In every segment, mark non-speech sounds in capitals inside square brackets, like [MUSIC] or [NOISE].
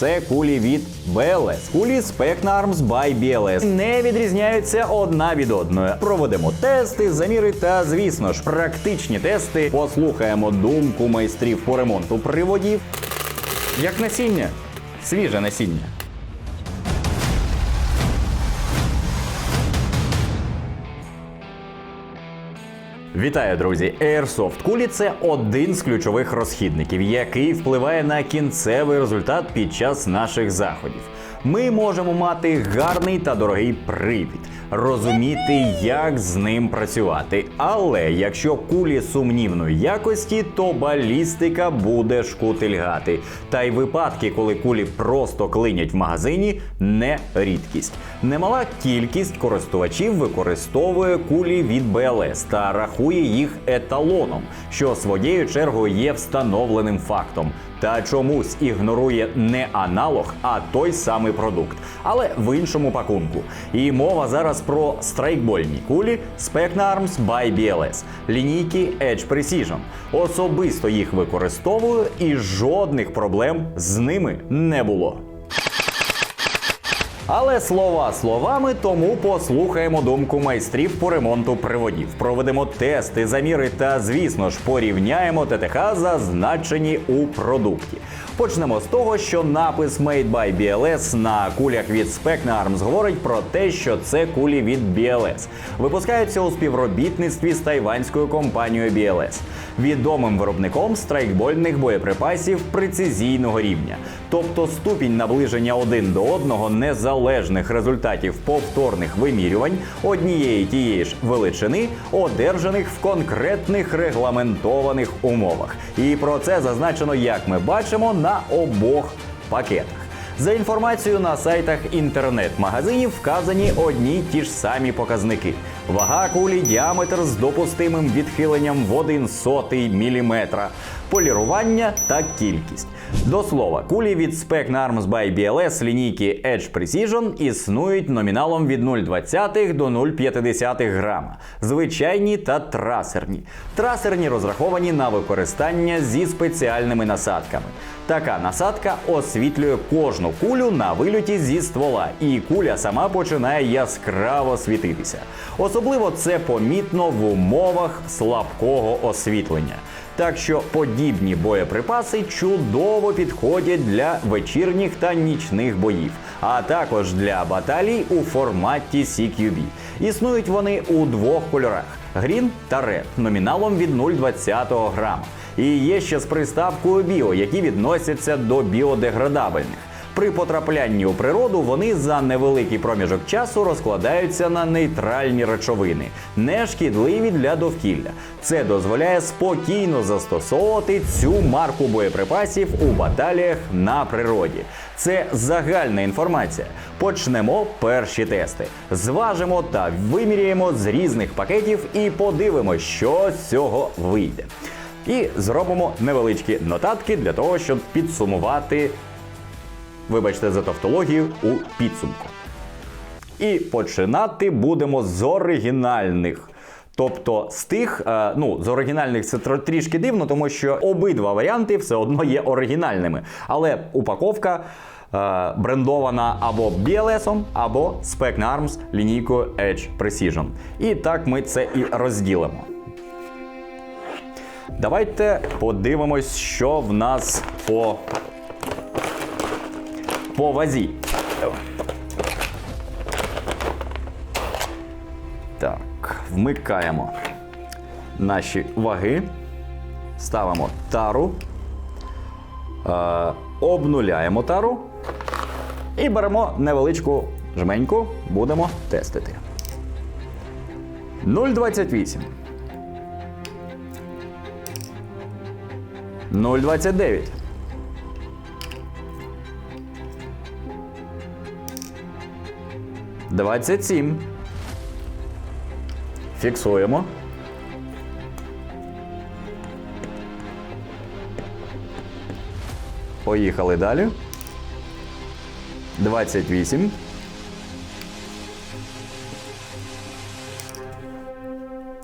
це кулі від BLS. Кулі Specna Arms by BLS не відрізняються одна від одної. Проведемо тести, заміри та, звісно ж, практичні тести. Послухаємо думку майстрів по ремонту приводів. Як насіння, свіже насіння. Вітаю, друзі! Airsoft кулі це один з ключових розхідників, який впливає на кінцевий результат під час наших заходів. Ми можемо мати гарний та дорогий привід, розуміти, як з ним працювати. Але якщо кулі сумнівної якості, то балістика буде шкутильгати. Та й випадки, коли кулі просто клинять в магазині, не рідкість. Немала кількість користувачів використовує кулі від БЛС та рахує їх еталоном, що своєю чергою є встановленим фактом. Та чомусь ігнорує не аналог, а той самий продукт, але в іншому пакунку. І мова зараз про страйкбольні кулі Specna Arms by BLS, лінійки Edge Precision. Особисто їх використовую і жодних проблем з ними не було. Але слова словами, тому послухаємо думку майстрів по ремонту приводів. Проведемо тести, заміри та, звісно ж, порівняємо ТТХ, зазначені у продукті. Почнемо з того, що напис Made by BLS на кулях від Specna Arms говорить про те, що це кулі від BLS. Випускаються у співробітництві з тайванською компанією BLS, відомим виробником страйкбольних боєприпасів прецизійного рівня. Тобто ступінь наближення один до одного незалежних результатів повторних вимірювань однієї тієї ж величини, одержаних в конкретних регламентованих умовах. І про це зазначено, як ми бачимо, на обох пакетах. За інформацією на сайтах інтернет-магазинів вказані одні й ті ж самі показники. Вага кулі, діаметр з допустимим відхиленням в 1 сотий міліметра, полірування та кількість. До слова, кулі від Specna Arms by BLS лінійки Edge Precision існують номіналом від 0,20 до 0,50 грама. Звичайні та трасерні. Трасерні розраховані на використання зі спеціальними насадками. Така насадка освітлює кожну кулю на вильоті зі ствола, і куля сама починає яскраво світитися. Особливо це помітно в умовах слабкого освітлення. Так що подібні боєприпаси чудово підходять для вечірніх та нічних боїв, а також для баталій у форматі CQB. Існують вони у двох кольорах: грін та ред, номіналом від 0,20 грама. І є ще з приставкою біо, які відносяться до біодеградабельних. При потраплянні у природу вони за невеликий проміжок часу розкладаються на нейтральні речовини, не шкідливі для довкілля. Це дозволяє спокійно застосовувати цю марку боєприпасів у баталіях на природі. Це загальна інформація. Почнемо перші тести. Зважимо та виміряємо з різних пакетів і подивимося, що з цього вийде. І зробимо невеличкі нотатки для того, щоб підсумувати вибачте за тавтологію, у підсумку. І починати будемо з оригінальних. Тобто з тих, е, ну, з оригінальних це трішки дивно, тому що обидва варіанти все одно є оригінальними. Але упаковка е, брендована або BLS, або Specna Arms лінійкою Edge Precision. І так ми це і розділимо. Давайте подивимось, що в нас по по вазі. Так, вмикаємо наші ваги, ставимо тару, е, обнуляємо тару і беремо невеличку жменьку, будемо тестити. 0,28. 0,29. Двадцять сім. Фіксуємо. Поїхали далі. 28.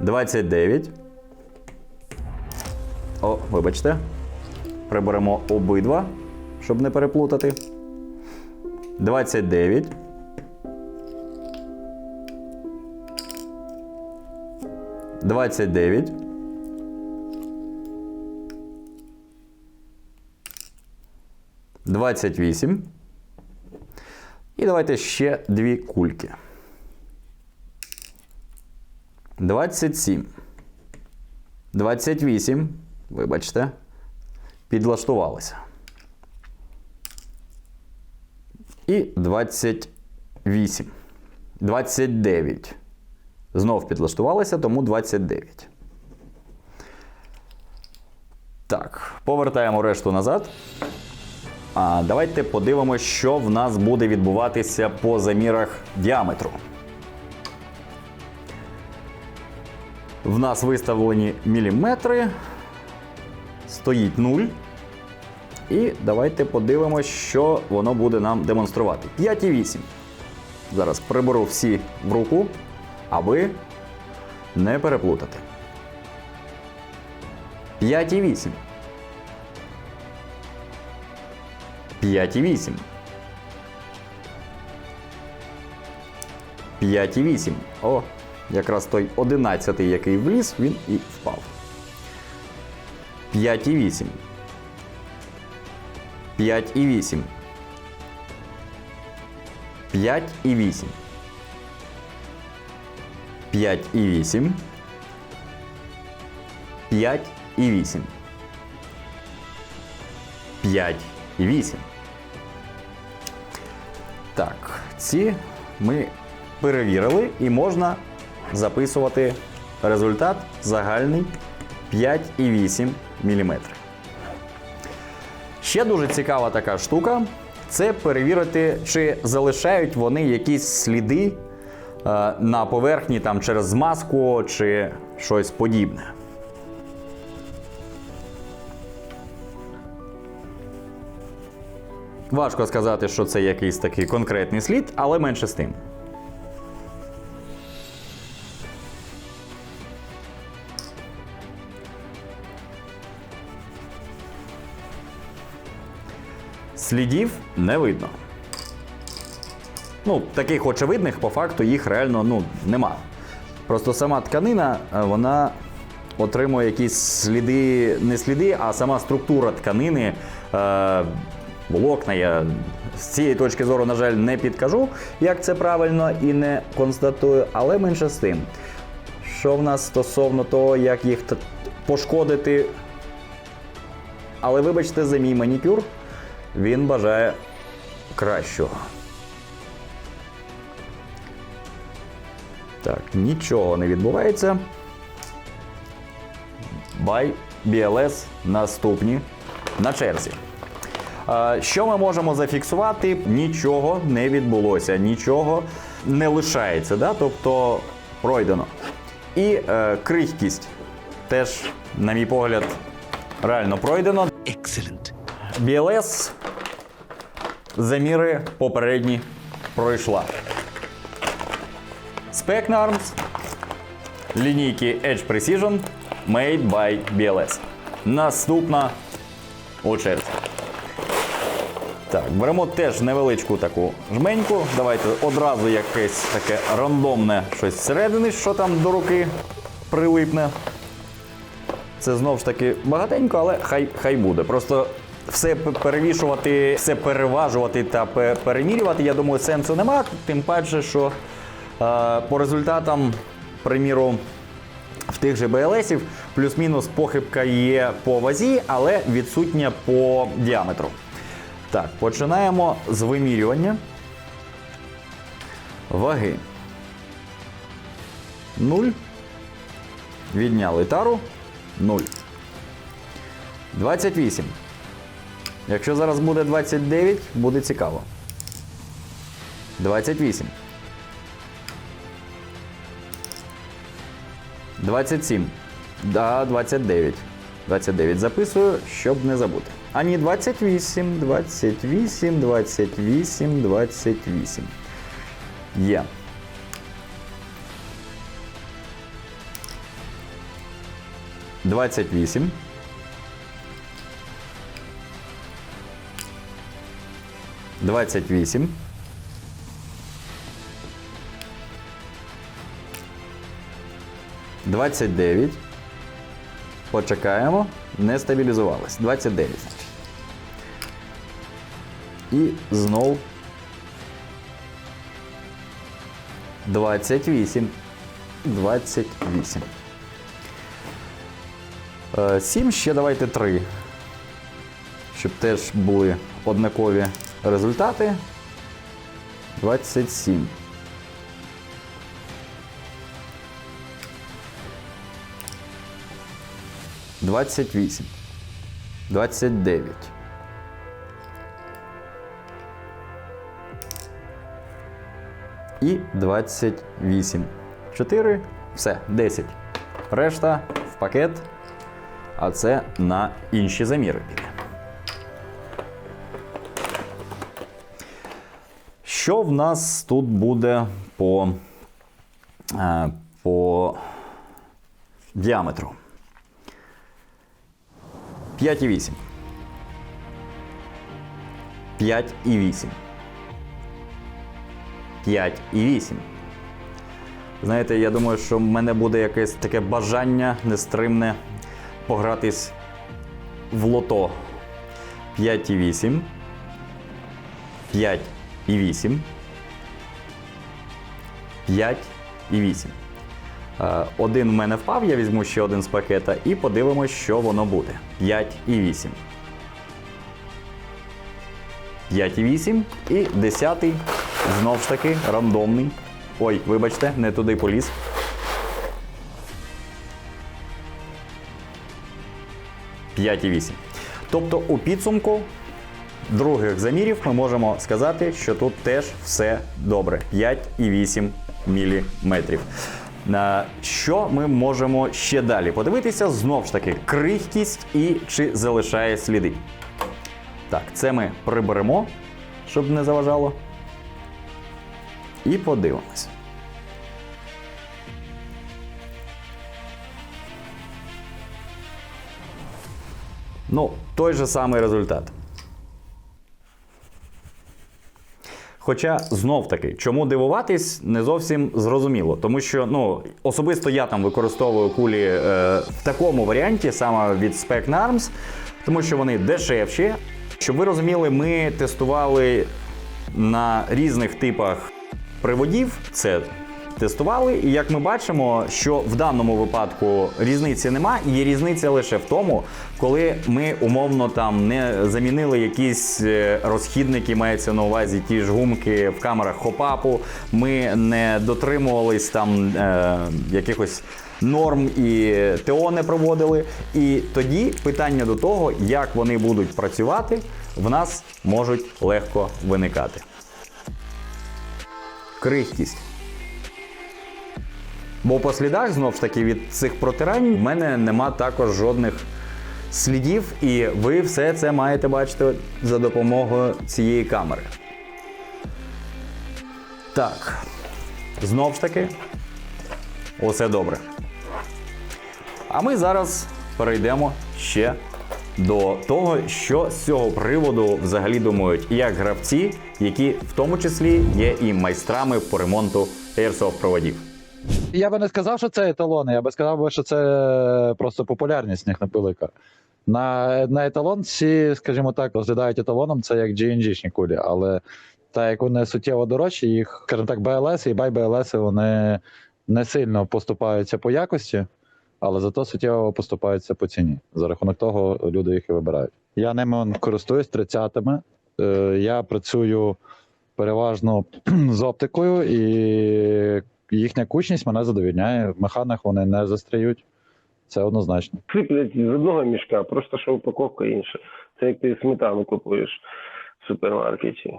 Двадцять дев'ять. О, вибачте. Приберемо обидва, щоб не переплутати. Двадцять дев'ять. Двадцять вісім. І давайте ще дві кульки. 27. 28. Вибачте. Підлаштувалися. І 28. 29. Знов підлаштувалися, тому 29. Так, повертаємо решту назад. А давайте подивимося, що в нас буде відбуватися по замірах діаметру. В нас виставлені міліметри. Стоїть 0. І давайте подивимося, що воно буде нам демонструвати. 5,8. Зараз приберу всі в руку, аби не переплутати. 5,8. 5,8. 5,8. О, якраз той 11, який вліз, він і впав. 5,8. 5,8. 5,8. 5,8. 5,8. 5,8. Так, ці ми перевірили і можна записувати результат загальний 5,8 мм. Ще дуже цікава така штука це перевірити, чи залишають вони якісь сліди на поверхні там, через змазку чи щось подібне. Важко сказати, що це якийсь такий конкретний слід, але менше з тим. Слідів не видно. Ну, таких очевидних, по факту, їх реально ну, нема. Просто сама тканина, е, вона отримує якісь сліди, не сліди, а сама структура тканини. Е, волокна. Я з цієї точки зору, на жаль, не підкажу, як це правильно і не констатую, але менше з тим. Що в нас стосовно того, як їх пошкодити. Але вибачте за мій манікюр, він бажає кращого. Так, нічого не відбувається. Бай BLS наступні на черзі. Що ми можемо зафіксувати? Нічого не відбулося, нічого не лишається, да? тобто пройдено. І е, крихкість теж, на мій погляд, реально пройдено. Excellent. BLS заміри попередні пройшла. Arms лінійки Edge Precision Made by BLS. Наступна у черзі. Так, беремо теж невеличку таку жменьку. Давайте одразу якесь таке рандомне щось зсередини, що там до руки прилипне. Це знову ж таки багатенько, але хай, хай буде. Просто все перевішувати, все переважувати та перемірювати, я думаю, сенсу нема. Тим паче, що по результатам, приміру, в тих же БЛСів плюс-мінус похибка є по вазі, але відсутня по діаметру. Так, починаємо з вимірювання ваги. 0. Відняли тару. 0. 28. Якщо зараз буде 29, буде цікаво. 28. 27. Да, 29. 29 записую, щоб не забути. А ні, 28, 28, 28, 28. Є. Двадцять вісім. Двадцять вісім. 29. Почекаємо. Не стабілізувалось. 29. І знов 28. 28. 7 ще давайте 3. Щоб теж були однакові результати. 27. Двадцять вісім. Двадцять дев'ять. І 28. 4. Все, 10. Решта в пакет. А це на інші заміри піде. Що в нас тут буде по, е, по діаметру? 5,8. 5,8. 5,8. Знаєте, я думаю, що в мене буде якесь таке бажання нестримне погратись в лото. 5,8. 5,8. 5,8. Е, Один в мене впав, я візьму ще один з пакета і подивимось, що воно буде. 5,8. 5,8 і 10 знов ж таки рандомний. Ой, вибачте, не туди поліз. П'ять і вісім. Тобто у підсумку других замірів ми можемо сказати, що тут теж все добре. 5,8 мм. Що ми можемо ще далі подивитися? Знов ж таки, крихкість і чи залишає сліди. Так, це ми приберемо, щоб не заважало. І подивимось. Ну, той же самий результат. Хоча знов таки, чому дивуватись, не зовсім зрозуміло. Тому що ну, особисто я там використовую кулі е, в такому варіанті, саме від Spec Arms, тому що вони дешевші. Щоб ви розуміли, ми тестували на різних типах приводів. Це тестували, і як ми бачимо, що в даному випадку різниці нема, є різниця лише в тому, коли ми умовно там не замінили якісь е, розхідники, мається на увазі ті ж гумки в камерах хопапу. Ми не дотримувались там е, якихось. Норм і ТО не проводили. І тоді питання до того, як вони будуть працювати, в нас можуть легко виникати. Крихкість. Бо по слідах, знов ж таки, від цих протирань в мене нема також жодних слідів, і ви все це маєте бачити за допомогою цієї камери. Так. Знов ж таки, усе добре. А ми зараз перейдемо ще до того, що з цього приводу взагалі думають як гравці, які в тому числі є і майстрами по ремонту Airsoft проводів. Я би не сказав, що це еталони, я би сказав, що це просто популярність них невелика. На, на еталон всі, скажімо так, розглядають еталоном це як GNG-шні кулі, але так як вони суттєво дорожчі, їх, скажімо так, BLS і бай BLS вони не сильно поступаються по якості, але зато суттєво поступаються по ціні. За рахунок того люди їх і вибирають. Я ними користуюсь 30-ми. Е, я працюю переважно [CLEARS THROAT] з оптикою, і їхня кучність мене задовільняє. В механах вони не застряють. Це однозначно. Сиплять з одного мішка, просто що упаковка інша. Це як ти сметану купуєш в супермаркеті.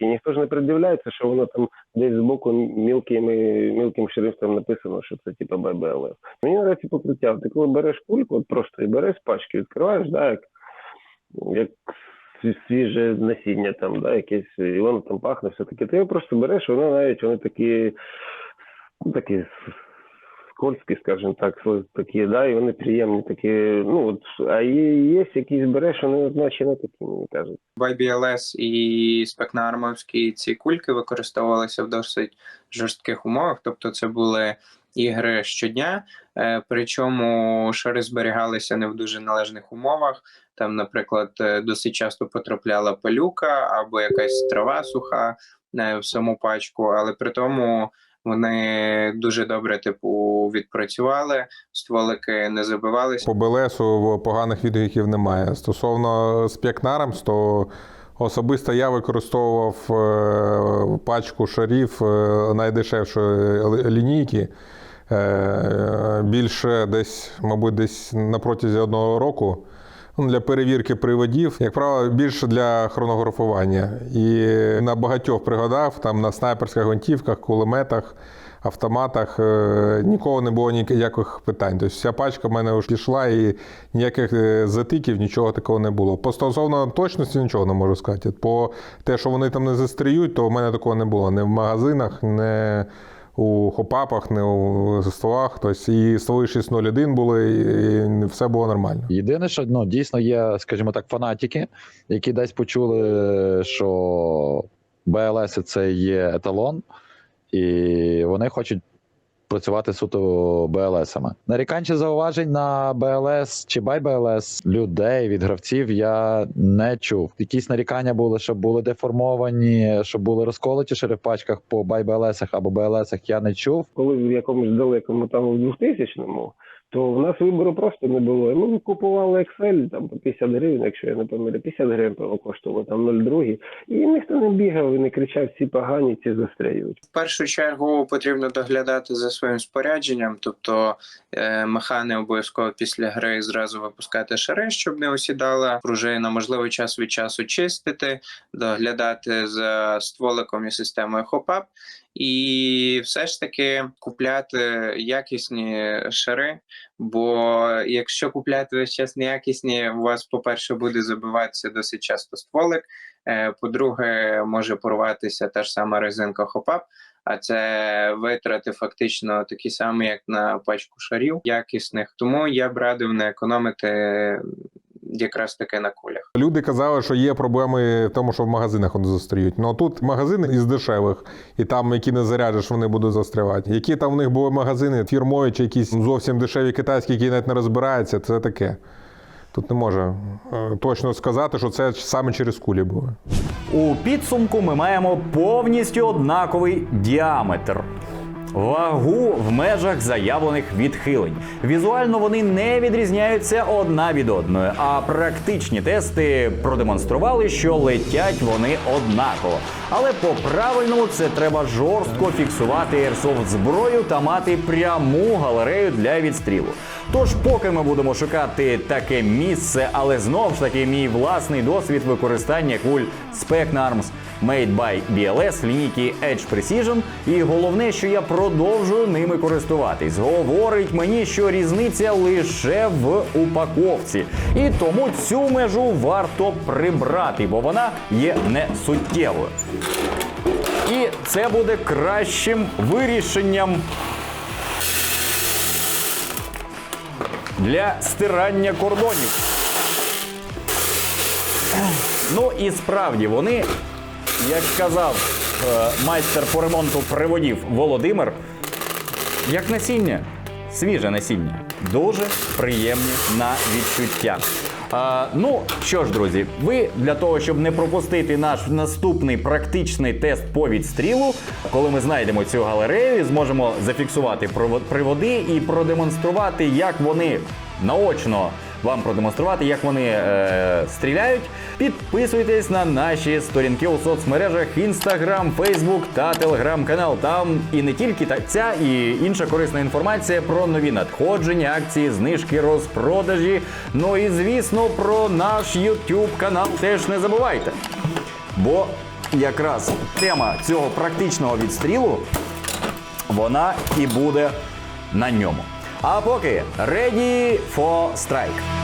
І ніхто ж не придивляється, що воно там десь збоку мілкими, мілким шрифтом написано, що це типу ББЛФ. Мені нравиться покриття. Ти коли береш кульку, от просто і береш пачки, відкриваєш, да, як, як свіже насіння там, да, якесь, і воно там пахне, все таке. Ти його просто береш, воно навіть вони такі, такі скользкі, скажімо так, такі, да, і вони приємні такі. Ну от, а є, якісь береш, вони наче не такі, мені кажуть. YBLS і спекнармовські ці кульки використовувалися в досить жорстких умовах, тобто це були ігри щодня, е, причому шари зберігалися не в дуже належних умовах. Там, наприклад, е, досить часто потрапляла пилюка або якась трава суха е, в саму пачку, але при тому вони дуже добре типу відпрацювали, стволики не забивалися. По БЛСу поганих відгуків немає. Стосовно спекнарам, то особисто я використовував е, пачку шарів е, найдешевшої лінійки. Е, Більше десь, мабуть, десь на протязі одного року. Для перевірки приводів, як правило, більше для хронографування. І на багатьох пригодах, там на снайперських гвинтівках, кулеметах, автоматах е, ніколи не було ніяких питань. Тобто вся пачка в мене вже пішла і ніяких е, затиків, нічого такого не було. По стосовно точності нічого не можу сказати. По те, що вони там не застріють, то в мене такого не було. Не в магазинах, не у хопапах, не у столах. Тобто і столи 601 були, і все було нормально. Єдине, що ну, дійсно є, скажімо так, фанатики, які десь почули, що БЛС це є еталон, і вони хочуть працювати суто БЛСами. Нарікань чи зауважень на БЛС чи бай БЛС людей від гравців я не чув. Якісь нарікання були, що були деформовані, що були розколоті черепачках по бай БЛСах або БЛСах, я не чув. Коли в якомусь далекому там в 2000-му, то в нас вибору просто не було. І Ми купували Excel там по 50 гривень, якщо я не пам'ятаю, 50 гривень певно, коштувало там 0,2. І ніхто не бігав і не кричав, ці погані, ці застрелюють. В першу чергу потрібно доглядати за своїм спорядженням, тобто е, механи обов'язково після гри зразу випускати шари, щоб не осідала пружина. Можливо, час від часу чистити, доглядати за стволиком і системою хопап. І все ж таки купляти якісні шари. Бо якщо купляти весь час неякісні, у вас, по-перше, буде забиватися досить часто стволик. Е, По-друге, може порватися та ж сама резинка хопап, а це витрати фактично такі самі, як на пачку шарів якісних. Тому я б радив не економити якраз таки на кулях. Люди казали, що є проблеми в тому, що в магазинах вони застріють. Ну тут магазини із дешевих, і там, які не заряджеш, вони будуть застрявати. Які там в них були магазини, фірмові чи якісь зовсім дешеві китайські, які навіть не розбираються, це таке. Тут не може е, точно сказати, що це саме через кулі було. У підсумку ми маємо повністю однаковий діаметр. Вагу в межах заявлених відхилень. Візуально вони не відрізняються одна від одної, а практичні тести продемонстрували, що летять вони однаково. Але по-правильному це треба жорстко фіксувати airsoft зброю та мати пряму галерею для відстрілу. Тож, поки ми будемо шукати таке місце, але знов ж таки мій власний досвід використання куль Specnarms Made by BLS лінійки Edge Precision, і головне, що я продовжую ними користуватись. Говорить мені, що різниця лише в упаковці. І тому цю межу варто прибрати, бо вона є не суттєвою. І це буде кращим вирішенням для стирання кордонів. Ну і справді вони, як казав е, майстер по ремонту приводів Володимир, як насіння, свіже насіння, дуже приємні на відчуття. А, ну що ж, друзі, ви для того, щоб не пропустити наш наступний практичний тест по відстрілу, коли ми знайдемо цю галерею, зможемо зафіксувати приводи і продемонструвати, як вони наочно вам продемонструвати, як вони е, стріляють. Підписуйтесь на наші сторінки у соцмережах Instagram, Facebook та Telegram канал. Там і не тільки та ця, і інша корисна інформація про нові надходження, акції, знижки, розпродажі. Ну і звісно про наш YouTube канал теж не забувайте. Бо якраз тема цього практичного відстрілу вона і буде на ньому. А поки ready for strike.